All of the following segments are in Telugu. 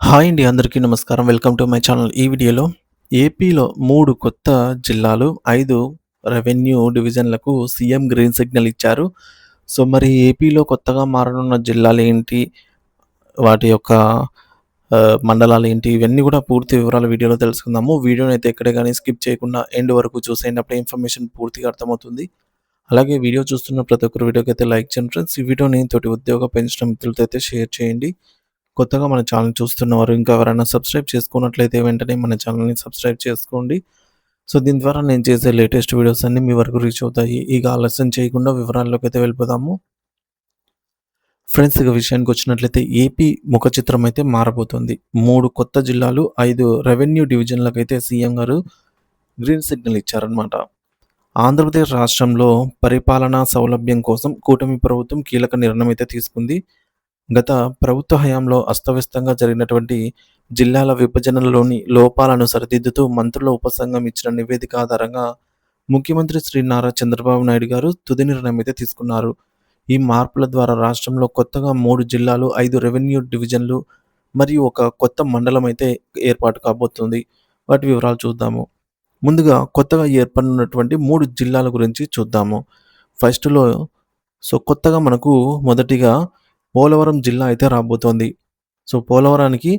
హాయ్ అండి అందరికీ నమస్కారం. Welcome to my channel. ఈ వీడియోలో ఏపీలో మూడు కొత్త జిల్లాలు ఐదు రెవెన్యూ డివిజన్లకు సీఎం గ్రీన్ సిగ్నల్ ఇచ్చారు. సో మరి ఏపీలో కొత్తగా మారనున్న జిల్లాలు ఏంటి? వాటి యొక్క మండలాలు ఏంటి? ఇవన్నీ కూడా పూర్తి వివరాలు వీడియోలో తెలుసుకుందాము. వీడియోని అయితే ఎక్కడ కానీ స్కిప్ చేయకుండా ఎండ్ వరకు చూసేటప్పుడే ఇన్ఫర్మేషన్ పూర్తిగా అర్థమవుతుంది. అలాగే వీడియో చూస్తున్న ప్రతి ఒక్కరు వీడియోకి అయితే లైక్ చేయండి ఫ్రెండ్స్. ఈ వీడియోని తోటి ఉద్యోగ పెంచిన మిత్రులతో అయితే షేర్ చేయండి. కొత్తగా మన ఛానల్ చూస్తున్నవారు ఇంకా ఎవరైనా సబ్స్క్రైబ్ చేసుకున్నట్లయితే వెంటనే మన ఛానల్ని సబ్స్క్రైబ్ చేసుకోండి. సో దీని ద్వారా నేను చేసే లేటెస్ట్ వీడియోస్ అన్ని మీ వరకు రీచ్ అవుతాయి. ఇక ఆలస్యం చేయకుండా వివరాల్లోకి అయితే వెళ్ళిపోదాము. ఫ్రెండ్స్ ఇక విషయానికి వచ్చినట్లయితే ఏపీ ముఖ చిత్రం అయితే మారబోతుంది. మూడు కొత్త జిల్లాలు ఐదు రెవెన్యూ డివిజన్లకు అయితే సీఎం గారు గ్రీన్ సిగ్నల్ ఇచ్చారనమాట ఆంధ్రప్రదేశ్ రాష్ట్రంలో పరిపాలనా సౌలభ్యం కోసం కూటమి ప్రభుత్వం కీలక నిర్ణయం అయితే తీసుకుంది. గత ప్రభుత్వ హయాంలో అస్తవ్యస్తంగా జరిగినటువంటి జిల్లాల విభజనలోని లోపాలను సరిదిద్దుతూ మంత్రుల ఉపసంఘం ఇచ్చిన నివేదిక ఆధారంగా ముఖ్యమంత్రి శ్రీ నారా చంద్రబాబు నాయుడు గారు తుది నిర్ణయం అయితే తీసుకున్నారు. ఈ మార్పుల ద్వారా రాష్ట్రంలో కొత్తగా మూడు జిల్లాలు ఐదు రెవెన్యూ డివిజన్లు మరియు ఒక కొత్త మండలం అయితే ఏర్పాటు కాబోతుంది. వాటి వివరాలు చూద్దాము. ముందుగా కొత్తగా ఏర్పడినటువంటి మూడు జిల్లాల గురించి చూద్దాము. ఫస్ట్లో సో కొత్తగా మనకు మొదటిగా పోలవరం జిల్లా అయితే రాబోతోంది. సో పోలవరానికి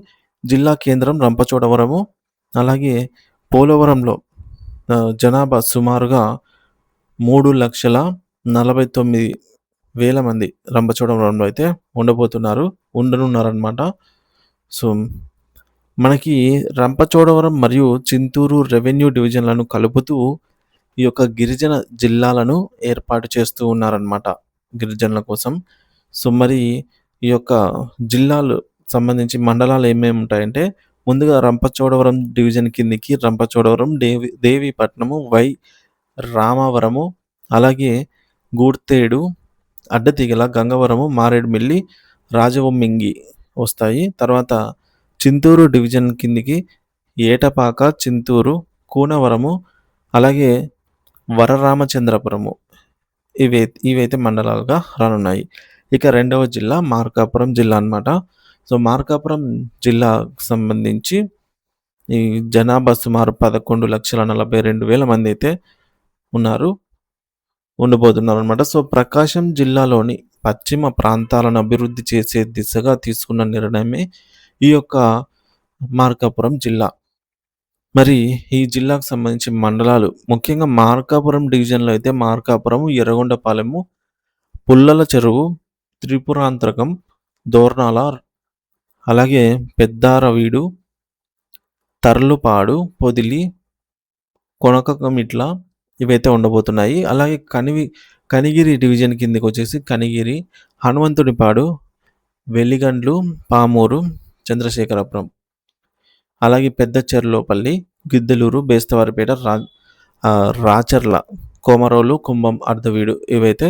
జిల్లా కేంద్రం రంపచోడవరము. అలాగే పోలవరంలో జనాభా సుమారుగా మూడు లక్షల నలభై తొమ్మిది వేల మంది రంపచోడవరంలో అయితే ఉండబోతున్నారు ఉండనున్నారనమాట సో మనకి రంపచోడవరం మరియు చింతూరు రెవెన్యూ డివిజన్లను కలుపుతూ ఈ యొక్క గిరిజన జిల్లాలను ఏర్పాటు చేస్తూ ఉన్నారనమాట గిరిజనుల కోసం. సో మరి ఈ యొక్క జిల్లాలు సంబంధించి మండలాలు ఏమేమి ఉంటాయంటే ముందుగా రంపచోడవరం డివిజన్ కిందికి రంపచోడవరం దేవి దేవీపట్నము వై రామవరము అలాగే గూడ్తేడు అడ్డతీగల గంగవరము మారేడుమిల్లి రాజవొమ్మింగి వస్తాయి. తర్వాత చింతూరు డివిజన్ కిందికి ఏటపాక చింతూరు కూనవరము అలాగే వరరామచంద్రపురము ఇవే ఇవైతే మండలాలుగా రానున్నాయి. ఇక రెండవ జిల్లా మార్కాపురం జిల్లా అన్నమాట. సో మార్కాపురం జిల్లాకు సంబంధించి ఈ జనాభా సుమారు పదకొండు లక్షల నలభై రెండు వేల మంది అయితే ఉన్నారు ఉండబోతున్నారు అనమాట సో ప్రకాశం జిల్లాలోని పశ్చిమ ప్రాంతాలను అభివృద్ధి చేసే దిశగా తీసుకున్న నిర్ణయమే ఈ యొక్క మార్కాపురం జిల్లా. మరి ఈ జిల్లాకు సంబంధించి మండలాలు ముఖ్యంగా మార్కాపురం డివిజన్లో అయితే మార్కాపురం ఎర్రగొండపాలెము పుల్లల చెరువు త్రిపురాంతకం దోర్నాల అలాగే పెద్దారవీడు తర్లుపాడు పొదిలి కొనకమిట్ల ఇవైతే ఉండబోతున్నాయి. అలాగే కనివి కనిగిరి డివిజన్ కిందకి వచ్చేసి కనిగిరి హనుమంతుడిపాడు వెల్లిగండ్లు పామూరు చంద్రశేఖరపురం. అలాగే పెద్ద చెర్లోపల్లి గిద్దలూరు బేస్తవారిపేట రా రాచర్ల కోమరోలు కుంభం అర్ధవీడు ఇవైతే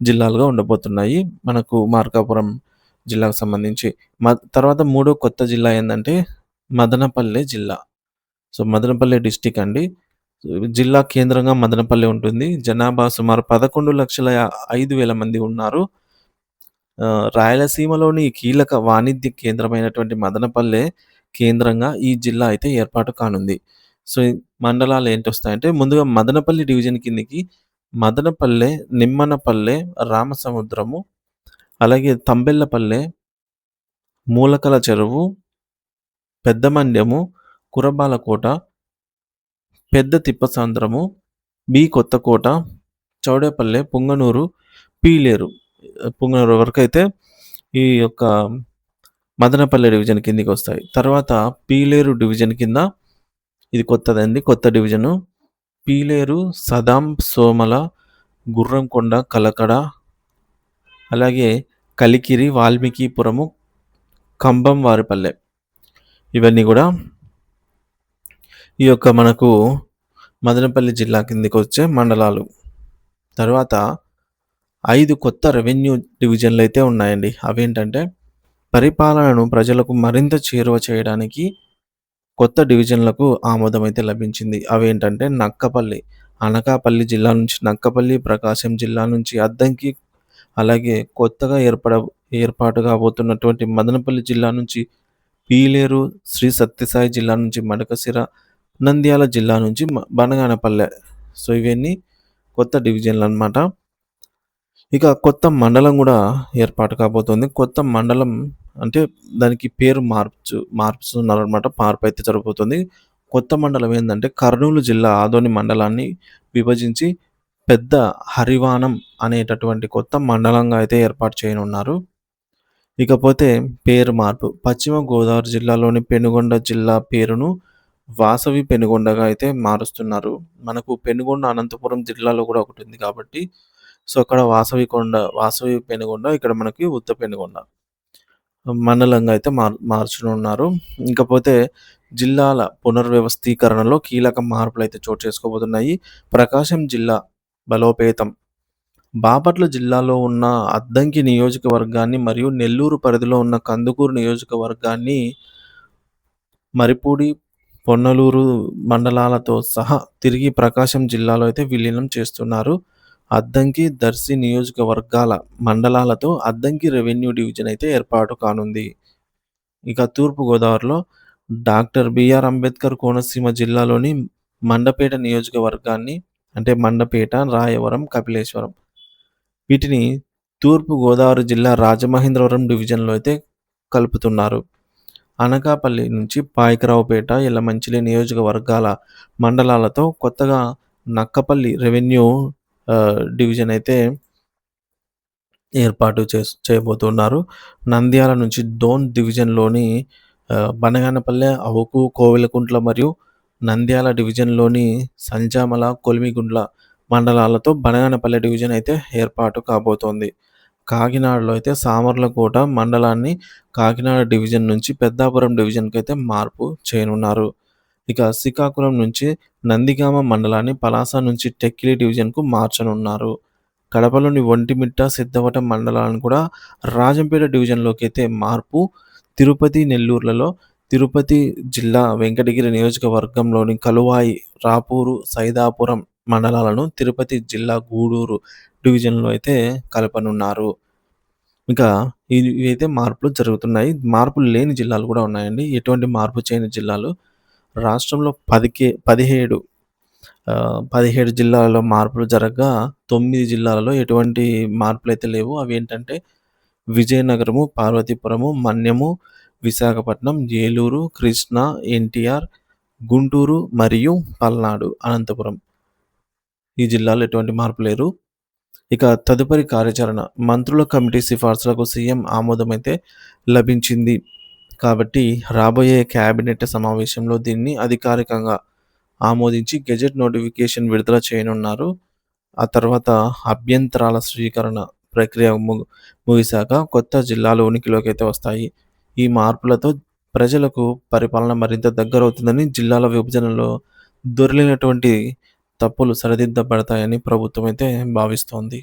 జిల్లాలుగా ఉండబోతున్నాయి. మనకు మార్కాపురం జిల్లాకు సంబంధించి మ తర్వాత మూడో కొత్త జిల్లా ఏంటంటే మదనపల్లె జిల్లా. సో మదనపల్లె డిస్టిక్ అండి. జిల్లా కేంద్రంగా మదనపల్లె ఉంటుంది. జనాభా సుమారు పదకొండు లక్షల ఐదు వేల మంది ఉన్నారు. రాయలసీమలోని కీలక వాణిజ్య కేంద్రమైనటువంటి మదనపల్లె కేంద్రంగా ఈ జిల్లా అయితే ఏర్పాటు కానుంది. సో ఈ మండలాలు ఏంటి వస్తాయంటే ముందుగా మదనపల్లి డివిజన్ కిందికి మదనపల్లె నిమ్మనపల్లె రామసముద్రము అలాగే తంబెల్లపల్లె మూలకల చెరువు పెద్దమండ్యము కురబాలకోట పెద్ద తిప్పసాంద్రము బి కొత్తకోట చౌడేపల్లె పుంగనూరు పీలేరు. పుంగనూరు వరకు అయితే ఈ యొక్క మదనపల్లె డివిజన్ కిందికి వస్తాయి. తర్వాత పీలేరు డివిజన్ కింద ఇది కొత్తదండి కొత్త డివిజను. పీలేరు సదాం సోమల గుర్రంకొండ కలకడ అలాగే కలికిరి వాల్మీకిపురము కంబం వారిపల్లె ఇవన్నీ కూడా ఈ యొక్క మనకు మదనపల్లి జిల్లా కిందకి వచ్చే మండలాలు. తర్వాత ఐదు కొత్త రెవెన్యూ డివిజన్లు అయితే ఉన్నాయండి. అవేంటంటే పరిపాలనను ప్రజలకు మరింత చేరువ చేయడానికి కొత్త డివిజన్లకు ఆమోదం అయితే లభించింది. అవేంటంటే నక్కపల్లి అనకాపల్లి జిల్లా నుంచి నక్కపల్లి ప్రకాశం జిల్లా నుంచి అద్దంకి అలాగే కొత్తగా ఏర్పడ ఏర్పాటు కాబోతున్నటువంటి మదనపల్లి జిల్లా నుంచి పీలేరు శ్రీ సత్యసాయి జిల్లా నుంచి మడకసిర నంద్యాల జిల్లా నుంచి బనగానపల్లె. సో ఇవన్నీ కొత్త డివిజన్లు అనమాట ఇక కొత్త మండలం కూడా ఏర్పాటు కాబోతుంది. కొత్త మండలం అంటే దానికి పేరు మార్చు మార్చుతున్నారు అనమాట మార్పు అయితే జరగబోతుంది. కొత్త మండలం ఏంటంటే కర్నూలు జిల్లా ఆదోని మండలాన్ని విభజించి పెద్ద హరివానం అనేటటువంటి కొత్త మండలంగా అయితే ఏర్పాటు చేయనున్నారు. ఇకపోతే పేరు మార్పు. పశ్చిమ గోదావరి జిల్లాలోని పెనుగొండ జిల్లా పేరును వాసవి పెనుగొండగా అయితే మారుస్తున్నారు. మనకు పెనుగొండ అనంతపురం జిల్లాలో కూడా ఒకటి ఉంది కాబట్టి సో అక్కడ వాసవి కొండ వాసవి పెనుగొండ ఇక్కడ మనకి ఉత్త పెనుగొండ. మండలంగా అయితే మార్ మార్చనున్నారు. ఇంకపోతే జిల్లాల పునర్వ్యవస్థీకరణలో కీలక మార్పులు అయితే చోటు చేసుకోబోతున్నాయి. ప్రకాశం జిల్లా బలోపేతం. బాపట్ల జిల్లాలో ఉన్న అద్దంకి నియోజకవర్గాన్ని మరియు నెల్లూరు పరిధిలో ఉన్న కందుకూరు నియోజకవర్గాన్ని మరిపూడి పొన్నలూరు మండలాలతో సహా తిరిగి ప్రకాశం జిల్లాలో అయితే విలీనం చేస్తున్నారు. అద్దంకి దర్శి నియోజకవర్గాల మండలాలతో అద్దంకి రెవెన్యూ డివిజన్ అయితే ఏర్పాటు కానుంది. ఇక తూర్పుగోదావరిలో doctor B R Ambedkar Konaseema జిల్లాలోని మండపేట నియోజకవర్గాన్ని అంటే మండపేట రాయవరం కపిలేశ్వరం వీటిని తూర్పుగోదావరి జిల్లా రాజమహేంద్రవరం డివిజన్లో అయితే కలుపుతున్నారు. అనకాపల్లి నుంచి పాయకరావుపేట ఎల్లమంచిలి నియోజకవర్గాల మండలాలతో కొత్తగా నక్కపల్లి రెవెన్యూ డివిజన్ అయితే ఏర్పాటు చే చేయబోతున్నారు. నంద్యాల నుంచి డోన్ డివిజన్లోని బనగానపల్లె అవుకు కోవెలకుంట్ల మరియు నంద్యాల డివిజన్లోని సంజామల కొలిమిగుండ్ల మండలాలతో బనగానపల్లె డివిజన్ అయితే ఏర్పాటు కాబోతోంది. కాకినాడలో అయితే సామర్లకోట మండలాన్ని కాకినాడ డివిజన్ నుంచి పెద్దాపురం డివిజన్కి అయితే మార్పు చేయనున్నారు. ఇక శ్రీకాకుళం నుంచి నందిగామ మండలాన్ని పలాస నుంచి టెక్కిలి డివిజన్కు మార్చనున్నారు. కడపలోని ఒంటిమిట్ట సిద్ధవటం మండలాలను కూడా రాజంపేట డివిజన్లోకి అయితే మార్పు తిరుపతి నెల్లూరులలో తిరుపతి జిల్లా వెంకటగిరి నియోజకవర్గంలోని కలువాయి రాపూరు సైదాపురం మండలాలను తిరుపతి జిల్లా గూడూరు డివిజన్లో అయితే కలపనున్నారు. ఇంకా ఇవి అయితే మార్పులు జరుగుతున్నాయి. మార్పులు లేని జిల్లాలు కూడా ఉన్నాయండి. ఎటువంటి మార్పు చేయని జిల్లాలు రాష్ట్రంలో పదికే పదిహేడు పదిహేడు జిల్లాలలో మార్పులు జరగగా తొమ్మిది జిల్లాలలో ఎటువంటి మార్పులు అయితే లేవు. అవి ఏంటంటే విజయనగరము పార్వతీపురము మన్యము విశాఖపట్నం ఏలూరు కృష్ణా ఎన్టీఆర్ గుంటూరు మరియు పల్నాడు అనంతపురం. ఈ జిల్లాలో ఎటువంటి మార్పు లేరు. ఇక తదుపరి కార్యాచరణ మంత్రుల కమిటీ సిఫార్సులకు సీఎం ఆమోదమైతే లభించింది. కాబట్టి రాబోయే క్యాబినెట్ సమావేశంలో దీన్ని అధికారికంగా ఆమోదించి గెజెట్ నోటిఫికేషన్ విడుదల చేయనున్నారు. ఆ తర్వాత అభ్యంతరాల స్వీకరణ ప్రక్రియ ముగిశాక కొత్త జిల్లాలు ఉనికిలోకి అయితే వస్తాయి. ఈ మార్పులతో ప్రజలకు పరిపాలన మరింత దగ్గరవుతుందని జిల్లాల విభజనలో దొరికినటువంటి తప్పులు సరిదిద్దబడతాయని ప్రభుత్వం అయితే భావిస్తోంది.